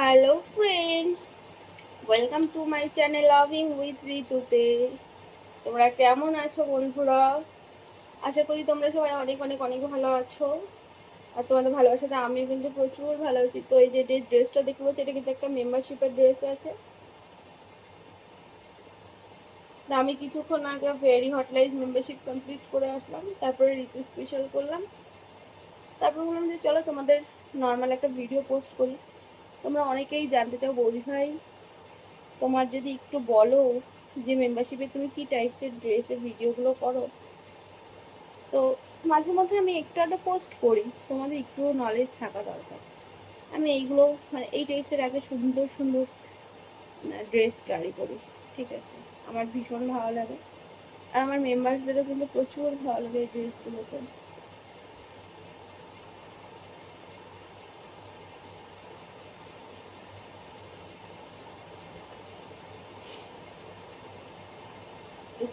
Hello friends welcome to my channel loving with ঋতুতে তোমরা কেমন আছো বন্ধুরা? আশা করি তোমরা সবাই অনেক অনেক অনেক ভালো আছো। আর তোমাদের ভালোবাসাতে আমিও কিন্তু প্রচুর ভালো আছি। তো এই যে ড্রেসটা দেখতে পাচ্ছি, এটা কিন্তু একটা মেম্বারশিপের ড্রেস আছে। আমি কিছুক্ষণ আগে ভেরি হটলাইজ মেম্বারশিপ কমপ্লিট করে আসলাম, তারপরে ঋতু স্পেশাল করলাম। তারপর বললাম যে, চলো তোমাদের নর্মাল একটা ভিডিও পোস্ট করি। তোমরা অনেকেই জানতে চাও, বৌদি ভাই, তোমার যদি একটু বলো যে মেম্বারশিপে তুমি কি টাইপসের ড্রেসের ভিডিওগুলো করো? তো মাঝে মধ্যে আমি একটু একটা পোস্ট করি, তোমাদের একটু নলেজ থাকা দরকার। আমি এইগুলো মানে এই টাইপসের আগে সুন্দর সুন্দর ড্রেস ক্যারি করি, ঠিক আছে? আমার ভীষণ ভালো লাগে। আর আমার মেম্বারসদেরও কিন্তু প্রচুর ভালো লাগে এই ড্রেসগুলোতে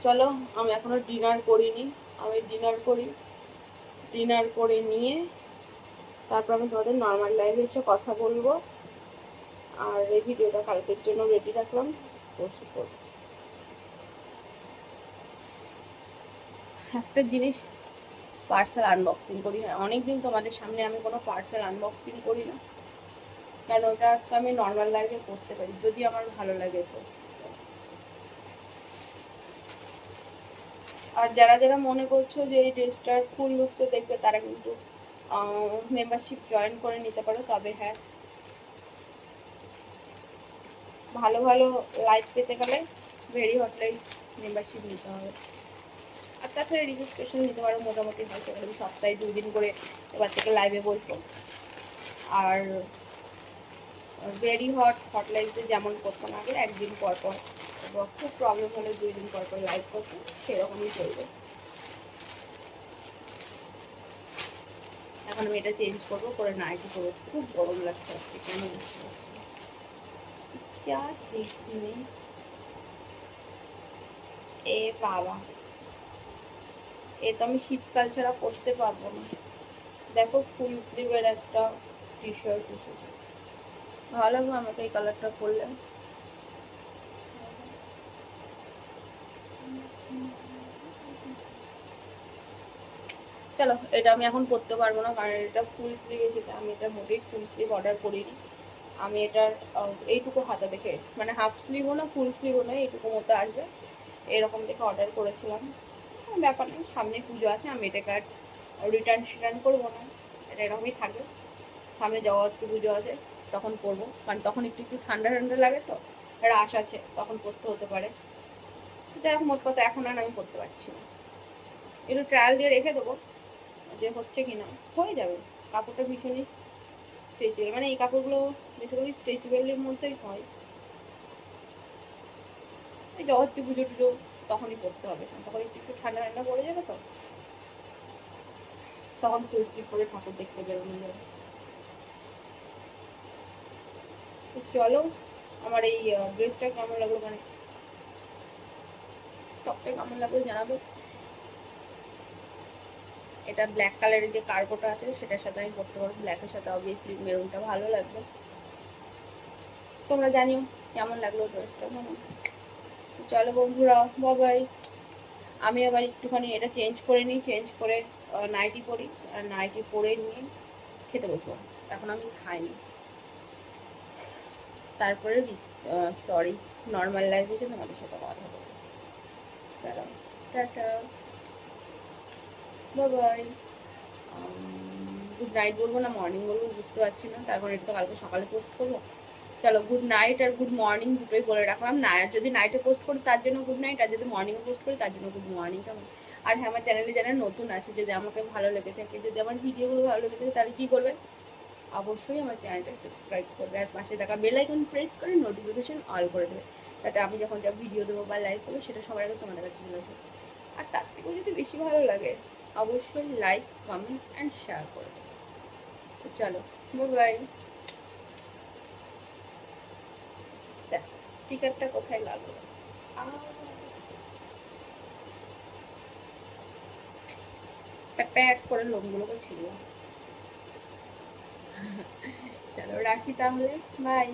চলো, আমি এখনও ডিনার করিনি। আমি ডিনার করি। ডিনার করে নিয়ে তারপর আমি তোমাদের নর্মাল লাইভে এসে কথা বলব। আর এই ভিডিওটা কালকের জন্য রেডি রাখলাম। পোস্ট করব। একটা জিনিস পার্সেল আনবক্সিং করি। হ্যাঁ অনেকদিন তোমাদের সামনে আমি কোনো পার্সেল আনবক্সিং করি না। কারণ ওটা আজকে আমি নর্মাল লাইফে করতে পারি, যদি আমার ভালো লাগে তো। আর যারা যারা মনে করছ যে এই ড্রেসটার ফুল লুকসে দেখবে, তারা কিন্তু মেম্বারশিপ জয়েন করে নিতে পারো। তবে হ্যাঁ ভালো ভালো লাইফ পেতে গেলে ভেরি হট লাইফ মেম্বারশিপ নিতে হবে। আর তাছাড়া রেজিস্ট্রেশন নিতে পারো মোটামুটি, হয়তো আমি সপ্তাহে দুই দিন করে এবার থেকে লাইভে বসবো। আর ভেরি হট হট লাইফে যেমন করতাম আগে, একদিন পর পর। খুব প্রবলেম হলে দুই দিন পর পর লাইভ করতে সেরকমই চলবে। এখন আমি এটা চেঞ্জ করব করে নাইটি করব। খুব গরম লাগছে আজকে কেন নেই এ বাবা। এ তো আমি শীতকাল ছাড়া পরতে পারব না। দেখো ফুল স্লিভের একটা টি শার্ট এসেছে। ভালো লাগবে আমাকে এই কালারটা পরলে। চলো, এটা আমি এখন করতে পারব না, কারণ এটা ফুল স্লিভ এসেছে আমি এটা মোটেই ফুল স্লিভ অর্ডার করিনি। আমি এটার এইটুকু হাতা দেখে মানে হাফ স্লিভও না ফুল স্লিভও না এইটুকু মতো আসবে। এরকম দেখে অর্ডার করেছিলাম। ব্যাপার নেই সামনে পুজো আছে, আমি এটাকে আর রিটার্ন টিটার্ন করব না, এটা এরকমই থাকবে সামনে জগত্রী পুজো আছে, তখন পরবো কারণ তখন একটু একটু ঠান্ডা ঠান্ডা লাগে তো রাশ আছে, তখন পরতে হতে পারে। যাই হোক, মোট কথা এখন আর আমি করতে পারছি না। একটু ট্রায়াল দিয়ে রেখে দেবো। যে হচ্ছে কি না হয়ে যাবে। কাপড়টা ভীষণই স্ট্রেচেবল মানে এই কাপড়গুলো বেসিক্যালি স্ট্রেচেবলের মধ্যেই হয়। এই জগত্রী পুজো টুজো তখনই পড়তে হবে তখন একটু একটু ঠান্ডা ঠান্ডা পড়ে যাবে তো। তখন ফুল স্লিপ করে ঠাকুর দেখতে বেরোনো যাবে। চলো, আমার এই ড্রেসটা কেমন লাগল মানে? টপটা কেমন লাগল জানাব? এটা ব্ল্যাক কালারের যে কার্গোটা আছে, সেটার সাথে আমি পরতে পারব। ব্ল্যাকের সাথে অবভিয়াসলি মেরুনটা ভালো লাগবে। তোমরা জানিও কেমন লাগল ড্রেসটা কেমন? চলো বন্ধুরা বাবাই আমি আবার একটুখানি এটা চেঞ্জ করে নিই চেঞ্জ করে নাইটি পরি, আর নাইটি পরে নিয়ে খেতে বসবো। এখন আমি খাইনি। তারপরে সরি নর্মাল লাইফ হয়েছে তোমাদের সাথে কথা বলব। চলো, টাটা। বাই গুড নাইট বলব না মর্নিং বলব, বুঝতে পারছি না। তারপর এটা তো কালকে সকালে পোস্ট করব। চলো গুড নাইট আর গুড মর্নিং দুটোই বলে রাখলাম। না যদি নাইটে পোস্ট করি তার জন্য গুড নাইট আর যদি মর্নিংয়ে পোস্ট করি তার জন্য গুড মর্নিং কেমন? আর হ্যাঁ আমার চ্যানেলে যারা নতুন আছে, যদি আমাকে ভালো লেগে থাকে, যদি আমার ভিডিওগুলো ভালো লেগে থাকে, তাহলে কী করবে? অবশ্যই আমার চ্যানেলটা সাবস্ক্রাইব করবে। আর পাশে থাকা বেল আইকন প্রেস করে নোটিফিকেশন অল করে দেবে। তাতে আমি যখন যা ভিডিও দেবো বা লাইভ করব, সেটা সবার আগে তোমাদের কাছে চলে আসবে। আর তার থেকেও যদি বেশি ভালো লাগে অবশ্যই লাইক কমেন্ট অ্যান্ড শেয়ার করে। দেবে চলো বাই দেখ স্টিকারটা কোথায় লাগল? প্যাক করে লোমগুলোকে ছিল চলো রাখি তাহলে বাই